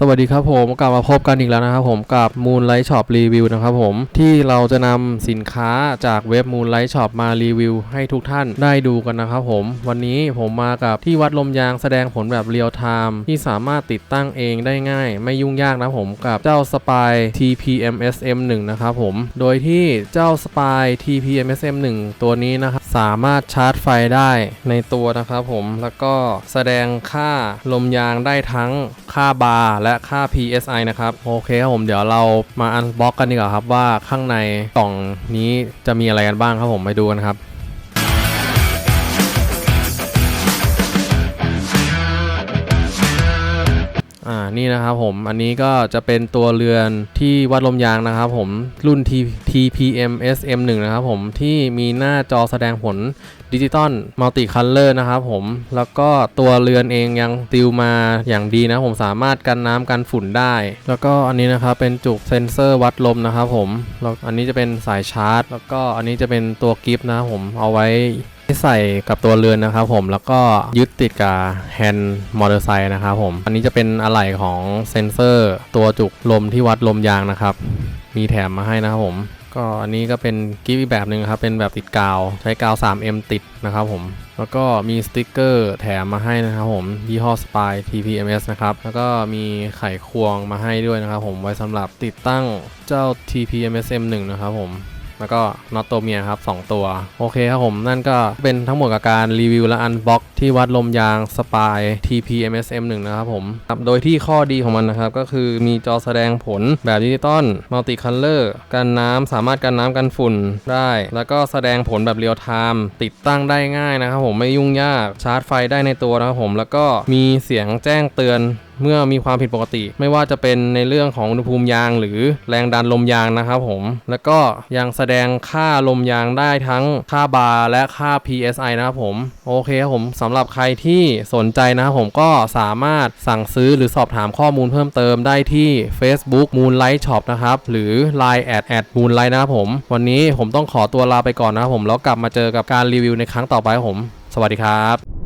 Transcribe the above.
สวัสดีครับผมกลับมาพบกันอีกแล้วนะครับผมกับ Moonlight Shop Review นะครับผมที่เราจะนำสินค้าจากเว็บ Moonlight Shop มารีวิว ให้ทุกท่านได้ดูกันนะครับผม วันนี้ผมมากับที่วัดลมยางแสดงผลแบบเรียลไทม์ที่สามารถติดตั้งเองได้ง่าย ไม่ยุ่งยากนะผมกับเจ้า Spy TPMSM1 นะครับผม โดยที่เจ้า Spy TPMSM1 ตัวนี้นะครับ สามารถชาร์จไฟได้ในตัวนะครับผมแล้วก็แสดงค่าลมยางได้ทั้งค่าบาร์และค่า PSI นะครับ โอเคครับผมเดี๋ยวเรามาอันบ็อกกันดีกว่าครับว่าข้างในกล่องนี้จะมีอะไรกันบ้างครับผมไปดูกันครับ อ่านี่นะครับผมอันนี้ก็จะเป็นตัวเรือนที่วัดลมยางนะครับผมรุ่น T TPM SM1 นะครับผมที่มีหน้าจอแสดงผลดิจิตอลมัลติคัลเลอร์นะครับผมแล้วก็ตัวเรือนเองยังติวมาอย่างดีนะผมสามารถกันน้ำกันฝุ่นได้ แล้วก็อันนี้นะครับเป็นจุกเซนเซอร์วัดลมนะครับผมแล้วอันนี้จะเป็นสายชาร์จ แล้วก็อันนี้จะเป็นตัวกิฟต์นะครับผมเอาไว้ ที่ใส่กับตัวเรือนนะครับผมแล้วก็ยึดติดกับแฮนด์มอเตอร์ไซค์นะครับผมอันนี้จะเป็นอะไหล่ของเซนเซอร์ ตัวจุกลมที่วัดลมยางนะครับ มีแถมมาให้นะครับผม ก็อันนี้ก็เป็นกิฟต์อีกแบบหนึ่งครับเป็นแบบติดกาวใช้กาว 3M ติดนะครับผมแล้วก็มีสติกเกอร์แถมมาให้นะครับผมยี่ห้อ Spy TPMS นะครับ แล้วก็มีไขควงมาให้ด้วยนะครับผมไว้สำหรับติดตั้งเจ้า TPMSM1 นะครับผม แล้วก็น็อตตัวเมียครับ 2 ตัว โอเคครับผมนั่นก็เป็นทั้งหมดกับการรีวิวและอันบ็อกที่วัดลมยางสปาย TPMSM1 นะครับผมโดยที่ข้อดีของมันนะครับ ก็คือมีจอแสดงผลแบบดิจิตอลมัลติคัลเลอร์กันน้ำสามารถกันน้ำกันฝุ่นได้ แล้วก็แสดงผลแบบเรียลไทม์ติดตั้งได้ง่ายนะครับผมไม่ยุ่งยากชาร์จไฟได้ในตัวนะครับผมแล้วก็มีเสียงแจ้งเตือน เมื่อมีความผิดปกติ ไม่ว่าจะเป็นในเรื่องของอุณหภูมิยางหรือแรงดันลมยางนะครับผม แล้วก็ยังแสดงค่าลมยางได้ทั้งค่าบาร์และค่า PSI นะครับผม โอเคครับผมสำหรับใครที่สนใจนะครับผมก็สามารถสั่งซื้อหรือสอบถามข้อมูลเพิ่มเติมได้ที่ Facebook Moonlight Shop นะครับ หรือ Line แอดแอด Moonlight นะครับผม วันนี้ผมต้องขอตัวลาไปก่อนนะครับผม แล้วกลับมาเจอกับการรีวิวในครั้งต่อไปครับผม สวัสดีครับ